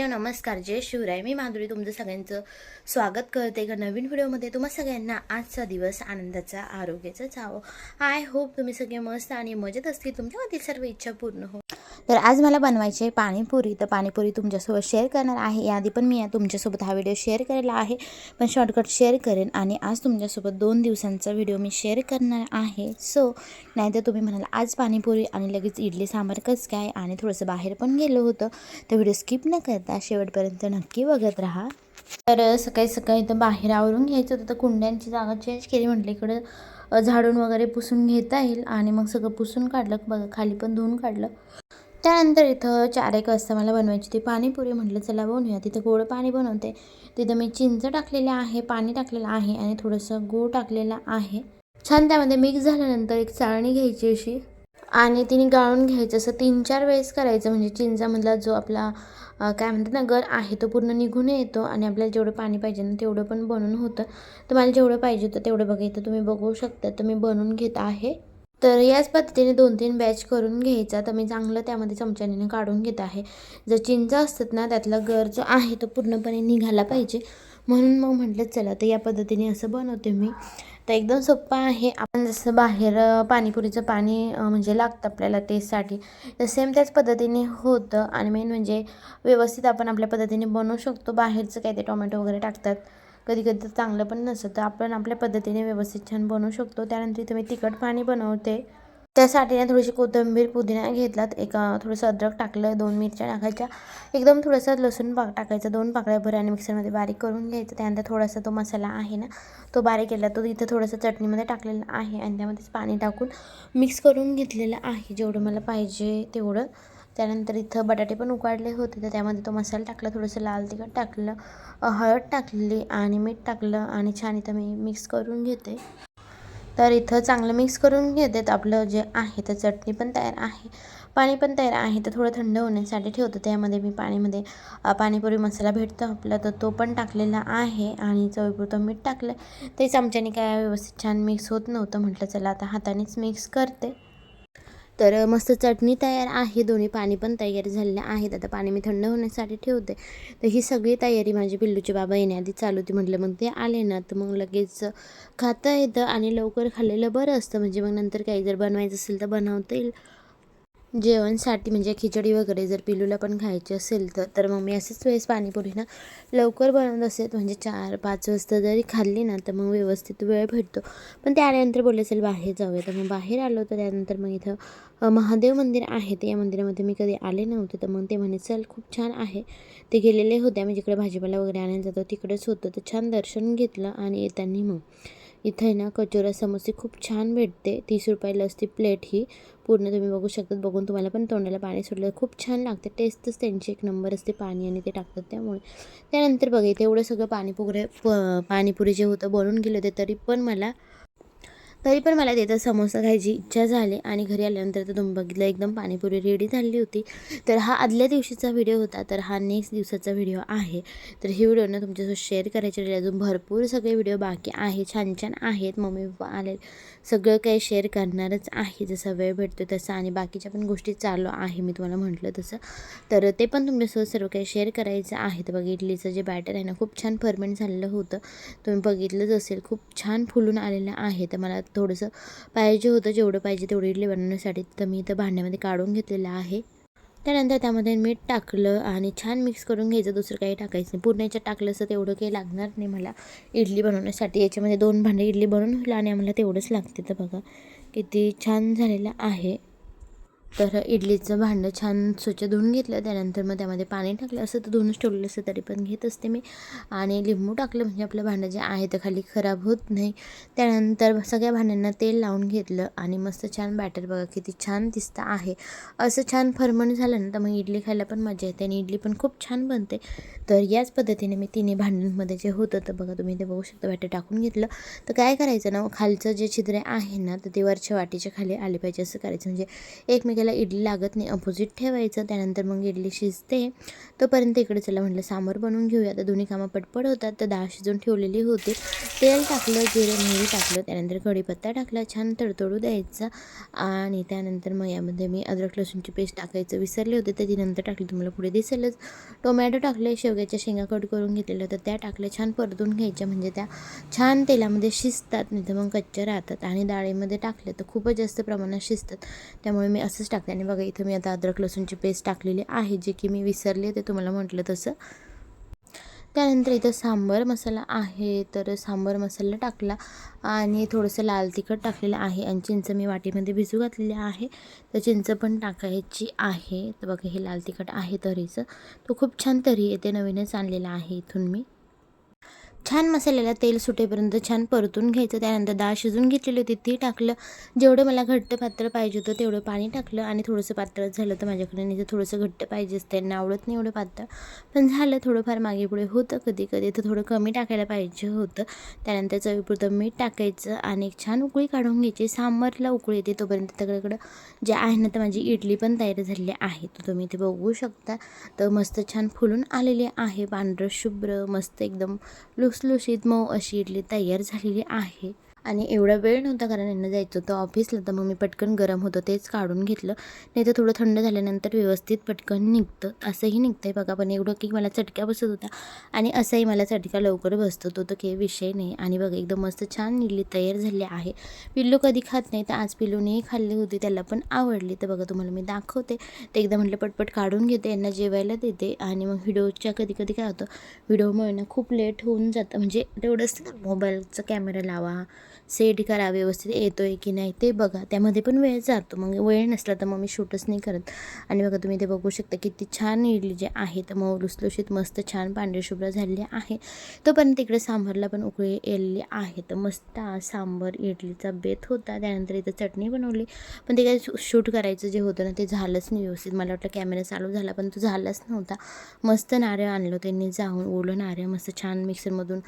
Hello नमस्कार. जय शिवराय. मी माधुरी तुमचं सगळ्यांचं स्वागत करते. एका नवीन व्हिडिओमध्ये तुम्हा सगळ्यांना आजचा दिवस आनंदाचा आरोग्याचा जावं आय होप तुम्ही सगळे मस्त आणि मजेत असतील. तुमच्यामधील सर्व इच्छा पूर्ण हो तर आज मला बनवायची आहे पाणीपुरी. तर पाणीपुरी तुमच्यासोबत शेअर करणार आहे. याआधी पण मी या तुमच्यासोबत हा व्हिडिओ शेअर केलेला आहे. पण शॉर्टकट शेअर करेन आणि आज तुमच्यासोबत दोन दिवसांचा व्हिडिओ मी शेअर करणार आहे. सो नाहीतर तुम्ही म्हणाल आज पाणीपुरी आणि लगेच इडली सांबार कसं काय? आणि थोडंसं बाहेर पण गेलो होतं. तर व्हिडिओ स्किप न करता शेवटपर्यंत नक्की बघत राहा. तर सकाळी सकाळी तर बाहेर आवरून घ्यायचं होतं. तर कुंड्यांची जागा चेंज केली. म्हटलं इकडं झाडून वगैरे पुसून घेता येईल. आणि मग सगळं पुसून काढलं. बघा खाली पण धुवून काढलं. त्यानंतर इथं चार एक वाजता मला बनवायची ती पाणीपुरी म्हटलं चला बनवूया. तिथं गोड पाणी बनवते. तिथं मी चिंच टाकलेलं आहे पाणी टाकलेलं आहे आणि थोडंसं गूळ टाकलेलं आहे. छान त्यामध्ये मिक्स झाल्यानंतर एक चाळणी घ्यायची अशी आणि तिने गाळून घ्यायचं. असं तीन चार वेळेस करायचं. म्हणजे चिंचामधला जो आपला काय म्हणतात ना गर आहे तो पूर्ण निघून येतो आणि आपल्याला जेवढं पाणी पाहिजे ना तेवढं पण बनून होतं. तर मला जेवढं पाहिजे होतं तेवढं बघा. इथं तुम्ही बघू शकता. तर मी बनवून घेत आहे. तर याच पद्धतीने दोन तीन बॅच करून घ्यायचा. तर मी चांगलं त्यामध्ये चमच्याने काढून घेत आहे. जर चिंच असतात ना त्यातला गर जो आहे तो पूर्णपणे निघाला पाहिजे. म्हणून मग म्हटलं चला तर या पद्धतीने असं बनवते मी. तर एकदम सोप्पं आहे. आपण जसं बाहेर पाणीपुरीचं पाणी म्हणजे लागतं आपल्याला टेस्टसाठी तर सेम त्याच पद्धतीने होतं. आणि मेन म्हणजे व्यवस्थित आपण आपल्या पद्धतीने बनवू शकतो. बाहेरचं काय ते टोमॅटो वगैरे टाकतात. कधी कधी तर चांगलं पण नसतं. तर आपण आपल्या पद्धतीने व्यवस्थित छान बनवू शकतो. त्यानंतर इथं मी तिखट पाणी बनवते. त्यासाठी ना थोडीशी कोथिंबीर पुदिना घेतलात. एक थोडंसं अद्रक टाकलं. दोन मिरच्या टाकायच्या. एकदम थोडंसं लसूण पाक टाकायचं. दोन पाकळ्या भर आणि मिक्सरमध्ये बारीक करून घ्यायचं. त्यानंतर थोडासा तो मसाला आहे ना तो बारीक केला. तो इथं थोडंसं चटणीमध्ये टाकलेला आहे. आणि त्यामध्येच पाणी टाकून मिक्स करून घेतलेलं आहे. जेवढं मला पाहिजे तेवढं. त्यानंतर इथं बटाटे पण उकाडले होते. तर त्यामध्ये तो मसाला टाकला थोडंसं लाल तिखट टाकलं हळद टाकली आणि मीठ टाकलं आणि छान इथं मी मिक्स करून घेते. तर इथं चांगलं मिक्स करून घेते. तर आपलं जे आहे तर चटणी पण तयार आहे. पाणी पण तयार आहे. तर थोडं थंड होण्यासाठी ठेवतो. त्यामध्ये मी पाणीमध्ये पाणीपुरी मसाला भेटतो आपला. तर तो पण टाकलेला आहे आणि चवीपुरतं मीठ टाकलं. ते चमच्याने काय व्यवस्थित छान मिक्स होत नव्हतं. म्हटलं चला आता हातानेच मिक्स करते. तर मस्त चटणी तयार आहे. दोन्ही पाणी पण तयार झालेलं आहेत. आता पाणी मी थंड होण्यासाठी ठेवते. तर ही सगळी तयारी माझी पिल्लूचे बाबा येण्याआधी चालू होती. म्हटलं मग ते आले ना तर मग लगेच खाता येतं आणि लवकर खाल्लेलं बरं असतं. म्हणजे मग नंतर काही जर बनवायचं असेल तर बनवता येईल जेवणसाठी म्हणजे खिचडी वगैरे जर पिलूला पण खायची असेल तर तर मग मी असेच वेळेस पाणीपुरी ना लवकर बनवत असेल. म्हणजे चार पाच वाजता जरी खाल्ली ना तर मग व्यवस्थित वेळ भेटतो. पण ते आल्यानंतर बोलले असेल बाहेर जाऊया. तर मग बाहेर आलो तर त्यानंतर मग इथं महादेव मंदिर आहे. ते या मंदिरामध्ये मी कधी आले नव्हते तर मग ते म्हणे चल खूप छान आहे. ते गेलेले होते. आम्ही जिकडे भाजीपाला वगैरे आणायला जातो तिकडेच होतं. तर छान दर्शन घेतलं आणि येताना मग इथं आहे ना कचोरा समोसे खूप छान भेटते. तीस रुपयाला असते प्लेट ही. पूर्ण तुम्ही बघू शकतात. बघून तुम्हाला पण तोंडाला पाणी सुटलं. खूप छान लागते. टेस्टच त्यांची एक नंबर असते. पाणी आणि ते टाकतात त्यामुळे. त्यानंतर बघा इथे एवढं सगळं पाणीपुरे प पाणीपुरी जे होतं बनून गेलं होते तरी पण मला तरी पण मला तिथं समोसा खायची इच्छा झाली आणि घरी आल्यानंतर तर तुम्ही बघितलं एकदम पाणीपुरी रेडी झाली होती. तर हा आदल्या दिवशीचा व्हिडिओ होता तर हा नेक्स्ट दिवसाचा व्हिडिओ आहे. तर ही व्हिडिओ ना तुमच्यासोबत शेअर करायचे राहिले. अजून भरपूर सगळे व्हिडिओ बाकी आहे छान छान आहेत. मम्मी पप्पा आले सगळं काही शेअर करणारच आहे. जसा वेळ भेटतो तसं आणि बाकीच्या पण गोष्टी चालू आहे मी तुम्हाला म्हटलं तसं. तर ते पण तुमच्यासोबत सर्व काही शेअर करायचं आहे. तर बघा इडलीचं जे बॅटर आहे ना खूप छान फर्मेंट झालेलं होतं. तुम्ही बघितलंच असेल खूप छान फुलून आलेलं आहे. तर मला थोडंसं पाहिजे होतं जेवढं पाहिजे तेवढं इडली बनवण्यासाठी. तर मी इथं भांड्यामध्ये काढून घेतलेलं आहे. त्यानंतर त्यामध्ये मीठ टाकलं आणि छान मिक्स करून घ्यायचं दुसरं काही टाकायचं नाही. पूर्ण याच्यात टाकलं असं तेवढं काही लागणार नाही मला इडली बनवण्यासाठी. याच्यामध्ये दोन भांडे इडली बनवून होईल आणि आम्हाला तेवढंच लागते. तर बघा किती छान झालेलं आहे. तर इडलीचं भांडं छान स्वच्छ धुवून घेतलं त्यानंतर मग त्यामध्ये पाणी टाकलं. असं तर धुवूनच ठेवलेलं असतं तरी पण घेत असते मी. आणि लिंबू टाकलं म्हणजे आपलं भांडं जे आहे ते खाली खराब होत नाही. त्यानंतर सगळ्या भांड्यांना तेल लावून घेतलं आणि मस्त छान बॅटर बघा किती छान दिसतं आहे. असं छान फरमण झालं ना तर मग इडली खायला पण मजा येते आणि इडली पण खूप छान बनते. तर याच पद्धतीने मी तिन्ही भांड्यांमध्ये जे होतं तर बघा तुम्ही ते बघू शकता. बॅटर टाकून घेतलं. तर काय करायचं ना खालचं जे छिद्रे आहे ना तर ते वरच्या वाटीच्या खाली आले पाहिजे असं करायचं. म्हणजे एकमेक त्याला इडली लागत नाही अपोजिट ठेवायचं. त्यानंतर मग इडली शिजते. तोपर्यंत इकडे चला म्हटलं सांबार बनवून घेऊया. तर दोन्ही कामं पटपट होतात. तर डाळ शिजून ठेवलेली होती. तेल टाकलं जिरे मोहरी टाकलं. त्यानंतर कढीपत्ता टाकला छान तडतडू द्यायचा. आणि त्यानंतर मग यामध्ये मी अद्रक लसूणची पेस्ट टाकायचं विसरले होते. तर ती नंतर टाकली. तुम्हाला पुढे दिसेलच. टोमॅटो टाकले शेवग्याच्या शेंगा कट करून घेतलेलं तर त्या टाकल्या छान परतून घ्यायच्या. म्हणजे त्या छान तेलामध्ये शिजतात. नाही तर मग कच्च्या राहतात. आणि डाळीमध्ये टाकले तर खूपच जास्त प्रमाणात शिजतात. त्यामुळे मी असंच टाकते आणि बघा इथं मी आता अद्रक लसूणची पेस्ट टाकलेली आहे जे की मी विसरले ते तुम्हाला म्हटलं तसं. त्यानंतर इथं सांबर मसाला आहे तर सांबर मसाला टाकला आणि थोडंसं लाल तिखट टाकलेलं आहे आणि चिंच मी वाटीमध्ये भिजू घातलेली आहे. तर चिंच पण टाकायची आहे. तर बघा हे लाल तिखट आहे तरीचं. तो खूप छान तरी येते नवीनच आणलेला आहे इथून मी. छान मसाल्याला तेल सुटेपर्यंत छान परतून घ्यायचं. त्यानंतर डाळ शिजून घेतलेली होती. ती टाकलं. जेवढं मला घट्ट पात्र पाहिजे होतं तेवढं पाणी टाकलं आणि थोडंसं पात्र झालं तर माझ्याकडे नाही तर थोडंसं घट्ट पाहिजेच त्यांना आवडत नाही एवढं पात्र. पण झालं थोडंफार मागे पुढे होतं कधी कधी. तर थोडं कमी टाकायला पाहिजे होतं. त्यानंतर चवीपुरतं मीठ टाकायचं आणि एक छान उकळी काढून घ्यायची. सांबारला उकळी येते तोपर्यंत त्याकडं जे आहे ना तर माझी इडली पण तयार झालेली आहे. तर तुम्ही ते बघू शकता. तर मस्त छान फुलून आलेली आहे. पांढरं शुभ्र मस्त एकदम लुसलुशीत मऊ अशी इडली तयार झालेली आहे? आणि एवढा वेळ नव्हता कारण यांना जायचं. होतं ऑफिसला तर मग मी पटकन गरम होतं. तेच काढून घेतलं. नाही तर थोडं थंड झाल्यानंतर व्यवस्थित पटकन निघतं. असंही निघतं आहे बघा. पण एवढं की मला चटक्या बसत होता आणि असंही मला चटका लवकर बसतो तो तर काही विषय नाही. आणि बघा एकदम मस्त छान निघली तयार झाली आहे. पिल्लू कधी खात नाही तर आज पिल्लूनेही खाल्ली होती. त्याला पण आवडली. तर बघा तुम्हाला मी दाखवते. ते एकदा म्हटलं पटपट काढून घेते. यांना जेवायला देते. आणि मग व्हिडिओच्या कधी कधी काय होतं व्हिडिओमुळे ना खूप लेट होऊन जातं. म्हणजे तेवढंच मोबाईलचा कॅमेरा लावा. सेट करा व्यवस्थित येतो आहे की नाही ते बघा. त्यामध्ये पण वेळ जातो. मग वेळ नसला तर मग मी शूटच नाही करत. आणि बघा तुम्ही ते बघू शकता किती छान इडली जे आहे. तर मग लुसलुशीत मस्त छान पांढरे शुभ्र झालेली आहे. तोपर्यंत तिकडे सांबारला पण उकळी येलेली आहे. तर मस्त सांबर इडलीचा बेत होता. त्यानंतर इथं चटणी बनवली. पण ते काय शूट करायचं जे होतं ना ते झालंच नाही व्यवस्थित. मला वाटलं कॅमेरा चालू झाला पण तो झालाच नव्हता. मस्त नारळ आणलं त्यांनी जाऊन. ओलं नारळ मस्त छान मिक्सरमधून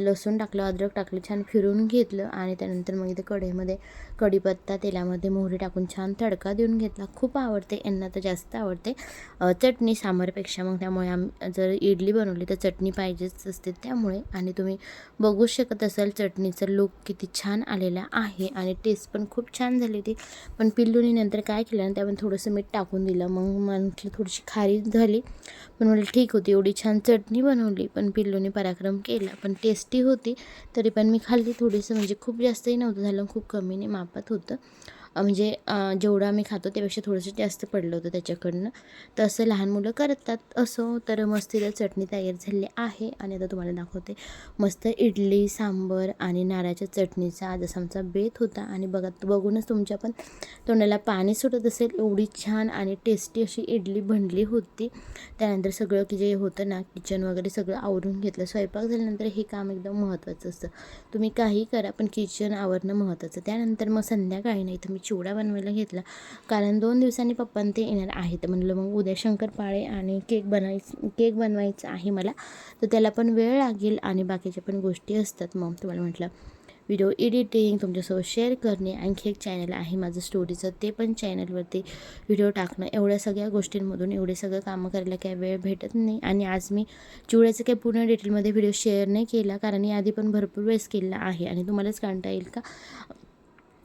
लसूण टाकलं अद्रक टाकलं छान फिरून घेतलं. आणि त्यानंतर मग इथे कढईमध्ये कढीपत्ता तेलामध्ये मोहरी टाकून छान तडका देऊन घेतला. खूप आवडते यांना तर जास्त आवडते. चटणी सांबारपेक्षा मग त्यामुळे आम जर इडली बनवली तर चटणी पाहिजेच असते त्यामुळे. आणि तुम्ही बघू शकत असाल चटणीचा लुक किती छान आलेला आहे. आणि टेस्ट पण खूप छान झाली होती पण पिल्लूनी नंतर काय केलं ना त्यामध्ये थोडंसं मीठ टाकून दिलं. मग म्हटलं थोडीशी खारी झाली. पण म्हटलं ठीक होती एवढी छान चटणी बनवली. पण पिल्लूने पराक्रम केला. पण टेस्टी होती. तरी पण मी खाल्ली थोडीसं म्हणजे खूप खूप जास्तही नव्हतं झालं खूप कमीने मापात होतं. म्हणजे जेवढं आम्ही खातो त्यापेक्षा थोडंसं जास्त पडलं होतं त्याच्याकडनं. तर असं लहान मुलं करतात असो. तर मस्त इथं चटणी तयार झालेली आहे आणि आता तुम्हाला दाखवते. मस्त इडली सांबर आणि नारळाच्या चटणीचा आज असा आमचा बेत होता. आणि बघा बघूनच तुमच्या पण तोंडाला पाणी सुटत असेल. एवढी छान आणि टेस्टी अशी इडली बनली होती. त्यानंतर सगळं की जे होतं ना किचन वगैरे सगळं आवरून घेतलं. स्वयंपाक झाल्यानंतर हे काम एकदम महत्त्वाचं असतं. तुम्ही काही करा पण किचन आवरणं महत्त्वाचं. त्यानंतर मग संध्याकाळी नाही तुम्ही चिवडा बनवायला घेतला. कारण दोन दिवसांनी पप्पांना ते येणार आहेत. म्हणलं मग उद्या शंकरपाळे आणि केक बनवायचं केक बनवायचा आहे मला. तर त्याला पण वेळ लागेल आणि बाकीच्या पण गोष्टी असतात. मग तुम्हाला म्हटलं व्हिडिओ एडिटिंग तुमच्यासोबत शेअर करणे आणखी एक चॅनल आहे माझं स्टोरीचं ते पण चॅनलवरती व्हिडिओ टाकणं. एवढ्या सगळ्या गोष्टींमधून एवढे सगळं कामं करायला काय वेळ भेटत नाही. आणि आज मी चिवड्याचं काही पूर्ण डिटेलमध्ये व्हिडिओ शेअर नाही केला. कारण याआधी पण भरपूर वेळेस केला आहे. आणि तुम्हालाच काढता येईल का?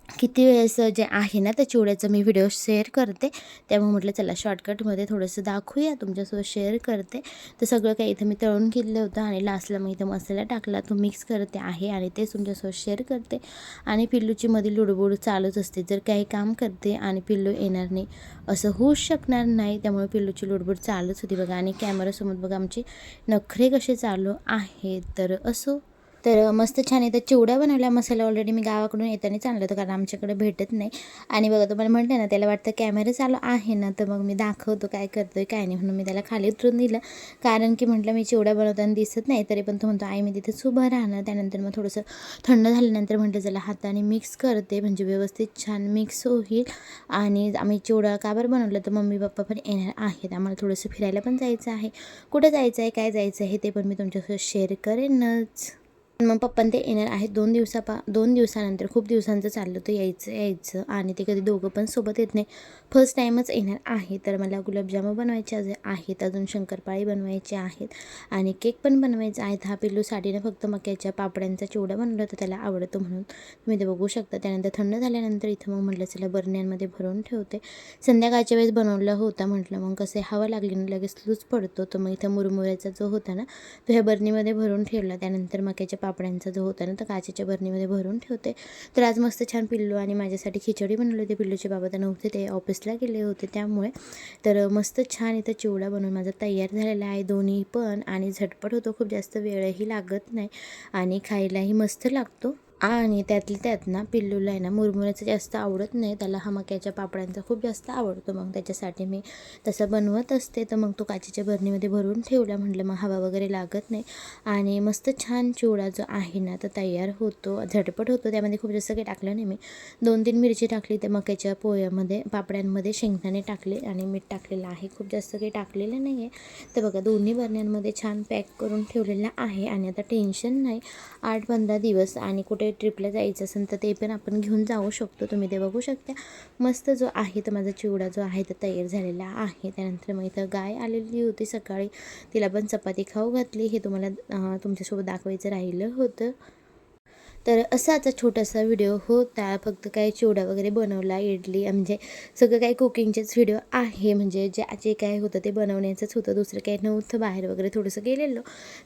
किती वेळेस जे आहे ना त्या चिवड्याचं मी व्हिडिओ शेअर करते. त्यामुळे म्हटलं चला शॉर्टकटमध्ये थोडंसं दाखवूया तुमच्यासोबत शेअर करते. तर सगळं काही इथं मी तळून घेतलं होतं आणि लास्टला मी इथं मसाला टाकला. तो मिक्स करते आहे आणि तेच तुमच्यासोबत शेअर करते. आणि पिल्लूची मध्ये लुडबुड चालूच असते. जर काही काम करते आणि पिल्लू येणार नाही असं होऊच शकणार नाही. त्यामुळे पिल्लूची लुडबुड चालूच होती बघा. आणि कॅमेरासमोर बघा आमचे नखरे कसे चालू आहेत. तर असो. तर मस्त छान येतं चिवड्या बनवल्या मसाला ऑलरेडी मी गावाकडून येतानाच आणलं होतं कारण आमच्याकडे भेटत नाही. आणि बघा तुम्हाला म्हटलं ना त्याला वाटतं कॅमेरा चालू आहे ना तर मग मी दाखवतो काय करतो आहे काय नाही म्हणून मी त्याला खाली उतरून दिलं. कारण की म्हटलं मी चिवड्या बनवताना दिसत नाही तरी पण तो म्हणतो आई मी तिथेच उभं राहणार. त्यानंतर मग थोडंसं थंड झाल्यानंतर म्हटलं चला हाताने मिक्स करते. म्हणजे व्यवस्थित छान मिक्स होईल. आणि आम्ही चिवडा का बरं बनवलं तर मम्मी पप्पा पण येणार आहेत. आम्हाला थोडंसं फिरायला पण जायचं आहे. कुठं जायचं आहे काय जायचं आहे ते पण मी तुमच्यासोबत शेअर करेनच. मग पप्पन ते येणार आहेत. दोन दिवसापा दोन दिवसानंतर खूप दिवसांचं चाललं होतं यायचं यायचं आणि ते कधी दोघं पण सोबत येत नाही. फर्स्ट टाईमच येणार आहे. तर मला गुलाबजामुन बनवायचे जे आहेत. अजून शंकरपाळी बनवायचे आहेत आणि केक पण बनवायचा आहेत. हा पिल्लू साडीनं फक्त मक्याच्या पापड्यांचा चिवडा बनवला होता. त्याला आवडतो म्हणून तुम्ही ते बघू शकता. त्यानंतर थंड झाल्यानंतर इथं मग म्हटलं चला बरण्यांमध्ये भरून ठेवते. संध्याकाळच्या वेळेस बनवलं होता म्हटलं मग कसं हवा लागली ना लगेच लूज पडतो. तर मग इथं मुरमुऱ्याचा जो होता ना तो ह्या बरणीमध्ये भरून ठेवला. त्यानंतर मक्याच्या पापड्यांचा जो होता ना तर काचेच्या बरणीमध्ये भरून ठेवते. तर आज मस्त छान पिल्लू आणि माझ्यासाठी खिचडी बनवली होती. पिल्लूचे बाबा तर नव्हते ते ऑफिसला गेले होते त्यामुळे. तर मस्त छान इथं चिवडा बनवून माझा तयार झालेला आहे. दोन्ही पण आणि झटपट होतो खूप जास्त वेळही लागत नाही आणि खायलाही मस्त लागतो. आणि त्यातली त्यात ना पिल्लूला आहे ना मुरमुऱ्याचं जास्त आवडत नाही. त्याला हा मक्याच्या पापड्यांचा खूप जास्त आवडतो. मग त्याच्यासाठी मी तसं बनवत असते. तर मग तो काचेच्या बरणीमध्ये भरून ठेवला. म्हटलं मग हवा वगैरे लागत नाही. आणि मस्त छान चिवडा जो आहे ना तो तयार होतो. झटपट होतो. त्यामध्ये खूप जास्त काही टाकलं नाही मी. दोन तीन मिरची टाकली त्या मक्याच्या पोह्यामध्ये पापड्यांमध्ये शेंगदाणे टाकले आणि मीठ टाकलेलं आहे. खूप जास्त काही टाकलेलं नाही आहे. तर बघा दोन्ही बरण्यांमध्ये छान पॅक करून ठेवलेलं आहे. आणि आता टेन्शन नाही. आठ पंधरा दिवस आणि कुठे ट्रिपला जायचं असेल तर ते पण आपण घेऊन जाऊ शकतो. तुम्ही ते बघू शकता. मस्त जो आहे तर माझा चिवडा जो आहे तो तयार झालेला आहे. त्यानंतर मग इथं गाय आलेली होती सकाळी. तिला पण चपाती खाऊ घातली. हे तुम्हाला तुमच्यासोबत दाखवायचं राहिलं होतं. तर असाच छोटासा व्हिडिओ होता. फक्त काय चिवडा वगैरे बनवला इडली म्हणजे सगळं काही कुकिंगचेच व्हिडिओ आहे. म्हणजे जे जे काय होतं ते बनवण्याचंच होतं. दुसरं काही नव्हतं. बाहेर वगैरे थोडंसं गेलेलो.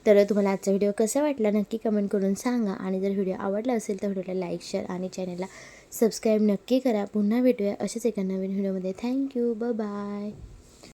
तर तुम्हाला आजचा व्हिडिओ कसा वाटला नक्की कमेंट करून सांगा. आणि जर व्हिडिओ आवडला असेल तर व्हिडिओला लाईक शेअर आणि चॅनलला सबस्क्राईब नक्की करा. पुन्हा भेटूया अशाच एका नवीन व्हिडिओमध्ये थँक्यू ब बाय